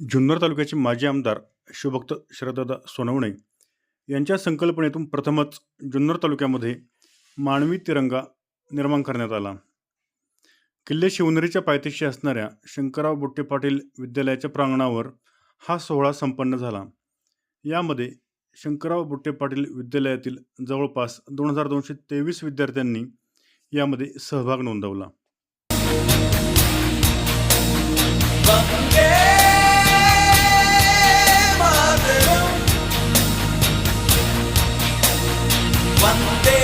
जुन्नर तालुक्याचे माजी आमदार शिवभक्त श्रद्धादा सोनवणे यांच्या संकल्पनेतून प्रथमच जुन्नर तालुक्यामध्ये मानवी तिरंगा निर्माण करण्यात आला. किल्ले शिवनेरीच्या पायथ्याशी असणाऱ्या शंकरराव बुट्टे पाटील विद्यालयाच्या प्रांगणावर हा सोहळा संपन्न झाला. यामध्ये शंकरराव बुट्टे पाटील विद्यालयातील जवळपास दोन हजार दोनशे तेवीस विद्यार्थ्यांनी यामध्ये सहभाग नोंदवला. One day.